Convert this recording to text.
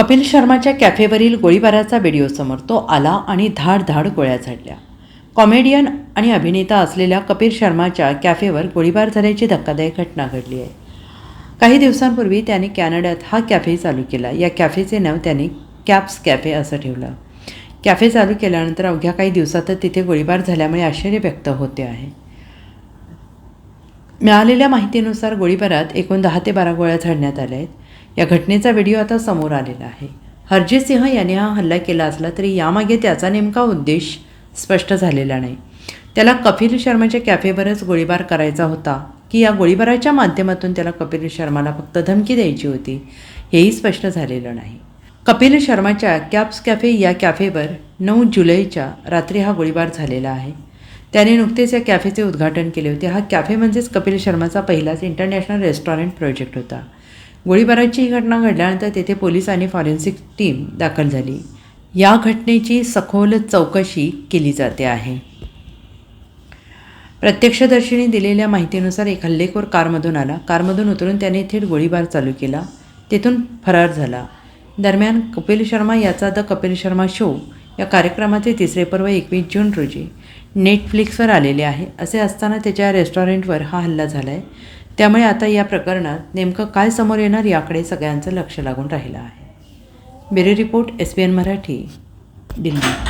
कपिल शर्माच्या कॅफेवरील गोळीबाराचा व्हिडिओ समोर तो आला आणि धाड धाड गोळ्या झाडल्या. कॉमेडियन आणि अभिनेता असलेल्या कपिल शर्माच्या कॅफेवर गोळीबार झाल्याची धक्कादायक घटना घडली आहे. काही दिवसांपूर्वी त्याने कॅनडात हा कॅफे चालू केला. या कॅफेचे नाव त्याने कॅप्स कॅफे असं ठेवलं. कॅफे चालू केल्यानंतर अवघ्या काही दिवसातच तिथे गोळीबार झाल्यामुळे आश्चर्य व्यक्त होते आहे. मिळालेल्या माहितीनुसार गोळीबारात एकूण दहा ते बारा गोळ्या झाडण्यात आल्या आहेत. या घटनेचा व्हिडिओ आता समोर आलेला आहे. हरजीत सिंह याने हा हल्ला केला असला तरी यामागे त्याचा नेमका उद्देश स्पष्ट झालेला नाही. त्याला कपिल शर्माच्या कॅफेवरच गोळीबार करायचा होता की या गोळीबाराच्या माध्यमातून त्याला कपिल शर्माला फक्त धमकी द्यायची होती हेही स्पष्ट झालेलं नाही. कपिल शर्माच्या कॅप्स कॅफे या कॅफेवर नऊ जुलैच्या रात्री हा गोळीबार झालेला आहे. त्याने नुकतेच या कॅफेचे उद्घाटन केले होते. हा कॅफे म्हणजेच कपिल शर्माचा पहिलाच इंटरनॅशनल रेस्टॉरंट प्रोजेक्ट होता. गोळीबाराची ही घटना घडल्यानंतर तेथे पोलीस आणि फॉरेन्सिक टीम दाखल झाली. या घटनेची सखोल चौकशी केली जाते आहे. प्रत्यक्षदर्शींनी दिलेल्या माहितीनुसार एक हल्लेखोर कारमधून आला. कारमधून उतरून त्याने थेट गोळीबार चालू केला. तेथून फरार झाला. दरम्यान कपिल शर्मा याचा द कपिल शर्मा शो या कार्यक्रमाचे तिसरे पर्व एकवीस जून रोजी नेटफ्लिक्सवर आलेले आहे. असे असताना त्याच्या रेस्टॉरंटवर हा हल्ला झाला आहे त्यामुळे आता या प्रकरणात नेमकं काय समोर येणार याकडे सगळ्यांचं लक्ष लागून राहिलं आहे. Bureau report S B N Marathi Delhi.